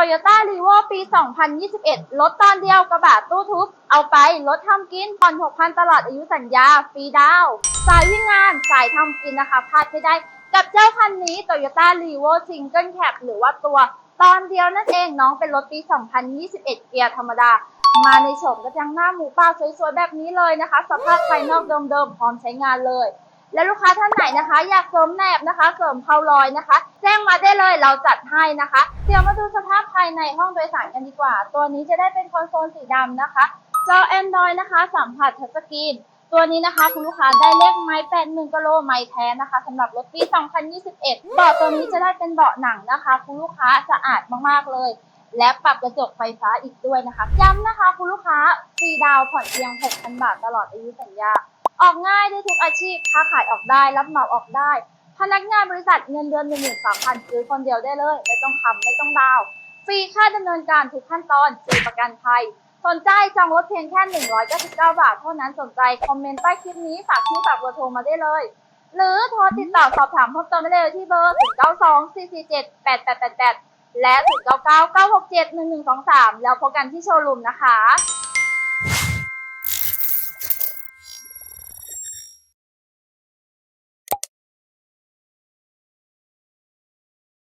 Toyota r e v o ปี 2021 ลดตอนเดียวกระบะตู้ทึบเอาไปลดทำกินผ่อน6,000 ตลอดอายุสัญญา ฟรีดาว สายวิ่งงาน สายทำกินนะคะพลาดไม่ได้ กับเจ้าคันนี้ Toyota r e v o Single Cab หรือว่าตัวตอนเดียวนั่นเองน้องเป็นรถปี 2021 เกียร์ธรรมดา มาในโฉมกระจังหน้าหมูป่าสวยๆแบบนี้เลยนะคะ สภาพภายนอกเดิมๆพร้อมใช้งานเลย และลูกค้าท่านไหนนะคะ อยากเสริมแหนบนะคะ เสริมเพารอยนะคะ แจ้งมาได้เลยเราจัดให้นะคะ เดี๋ยวมาดูสภาพภายในห้องโดยสารกันดีกว่า ตัวนี้จะได้เป็นคอนโซลสีดำนะคะจอ Android นะคะ สัมผัสทัชสกรีนตัวนี้นะคะ คุณลูกค้าได้เลขไม้แปดหมื่นกิโลไม้แท้นะคะสำหรับรถปี 2021 เบาะตัวนี้จะได้เป็นเบาะหนังนะคะ คุณลูกค้าสะอาดมากๆเลย และปรับกระจกไฟฟ้าอีกด้วยนะคะ ย้ำนะคะ คุณลูกค้าฟรีดาวผ่อนเพียง 6,000 บาทตลอดอายุสัญญา ออกง่ายได้ทุกอาชีพ ค้าขายออกได้ รับเหมาออกได้ พนักงานบริษัทเงินเดือน13,000ซื้อคนเดียวได้เลย ไม่ต้องทำไม่ต้องดาว ฟรีค่าดำเนินการทุกขั้นตอนฟรีประกันภัย สนใจจองรถเพียงแค่ 199 บาท เท่านั้นสนใจคอมเมนต์ใต้คลิปนี้ฝากชื่อฝากเบอร์โทรมาได้เลย หรือโทรติดต่อสอบถามเพิ่มเติมได้เลยที่เบอร์0924478888 และ 0999671123 แล้วพบกันที่โชว์รูมนะคะ